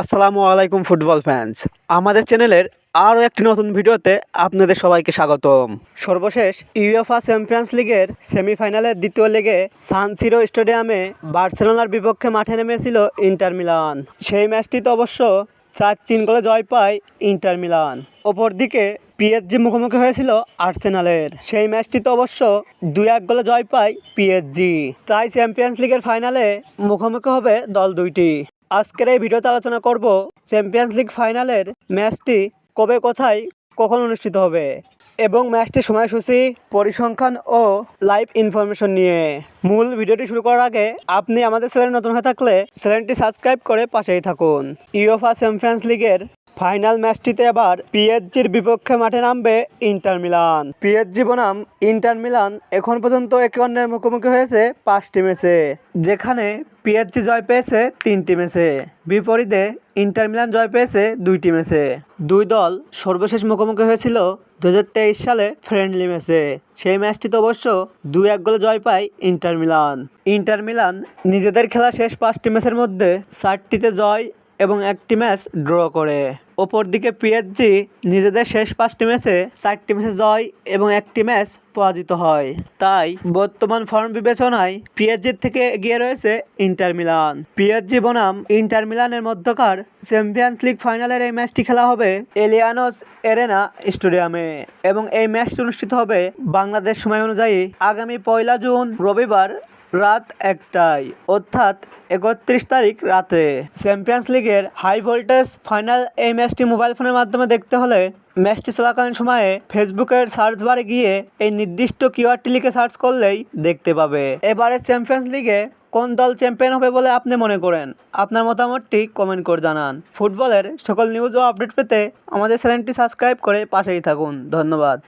আসসালামু আলাইকুম football fans আমাদের চ্যানেলের আরও একটি নতুন ভিডিওতে আপনাদের সবাইকে স্বাগতম। সর্বশেষ ইউএফা চ্যাম্পিয়ন্স লিগের সেমিফাইনালের দ্বিতীয় লেগে সানসিরো স্টেডিয়ামে বার্সেলোনার বিপক্ষে মাঠে নেমেছিল ইন্টার মিলান সেই ম্যাচটিতে অবশ্য চার তিন গোলে জয় পায় ইন্টার মিলান অপরদিকে পিএসজি মুখোমুখি হয়েছিল আর্সেনালের সেই ম্যাচটিতে অবশ্য দুই এক গোলে জয় পায় পিএসজি তাই চ্যাম্পিয়ন্স লিগের ফাইনালে মুখোমুখি হবে দল দুইটি। আজকের এই ভিডিওতে আলোচনা করব চ্যাম্পিয়ন্স লিগ ফাইনালের ম্যাচটি কবে, কোথায়, কখন অনুষ্ঠিত হবে এবং ম্যাচটির সময়সূচি, পরিসংখ্যান ও লাইভ ইনফরমেশন নিয়ে। মূল ভিডিওটি শুরু করার আগে আপনি আমাদের চ্যানেল নতুন হয়ে থাকলে চ্যানেলটি সাবস্ক্রাইব করে পাশেই থাকুন। ইউএফা চ্যাম্পিয়ন্স লিগের ফাইনাল ম্যাচটিতে এবার পিএসজির বিপক্ষে মাঠে নামবে ইন্টার মিলান পিএসজি বনাম ইন্টার মিলান এখন পর্যন্ত একে অন্যের মুখোমুখি হয়েছে পাঁচটি ম্যাচে যেখানে পিএসজি জয় পেয়েছে তিনটি ম্যাচে বিপরীতে ইন্টার মিলান জয় পেয়েছে দুইটি ম্যাচে দুই দল সর্বশেষ মুখোমুখি হয়েছিল দু হাজার তেইশ সালে ফ্রেন্ডলি ম্যাচে সেই ম্যাচটিতে অবশ্য দু এক গোলে জয় পায় ইন্টার মিলান। ইন্টার মিলান নিজেদের খেলা শেষ পাঁচটি ম্যাচের মধ্যে চারটিতে জয় এবং একটি ম্যাচ ড্র করে। অপরদিকে পিএসজি নিজেদের শেষ পাঁচটি ম্যাচে চারটি ম্যাচে জয় এবং একটি ম্যাচ পরাজিত হয়। তাই বর্তমান ফর্ম বিবেচনায় পিএসজির থেকে এগিয়ে রয়েছে ইন্টার মিলান। পিএসজি বনাম ইন্টার মিলানের মধ্যকার চ্যাম্পিয়ন্স লিগ ফাইনালের এই ম্যাচটি খেলা হবে এলিয়ানোস এরেনা স্টেডিয়ামে এবং এই ম্যাচটি অনুষ্ঠিত হবে বাংলাদেশ সময় অনুযায়ী আগামী পয়লা জুন রবিবার রাত একটায়, অর্থাৎ একত্রিশ তারিখ রাতে। চ্যাম্পিয়ন্স লিগের হাই ভোল্টেজ ফাইনাল এই ম্যাচটি মোবাইল ফোনের মাধ্যমে দেখতে হলে ম্যাচটি চলাকালীন সময়ে ফেসবুকের সার্চ বারে গিয়ে এই নির্দিষ্ট কিওয়ার্ডটি লিখে সার্চ করলেই দেখতে পাবে। এবারে চ্যাম্পিয়ন্স লিগে কোন দল চ্যাম্পিয়ন হবে বলে আপনি মনে করেন? আপনার মতামতটি কমেন্ট করে জানান। ফুটবলের সকল নিউজ ও আপডেট পেতে আমাদের চ্যানেলটি সাবস্ক্রাইব করে পাশেই থাকুন। ধন্যবাদ।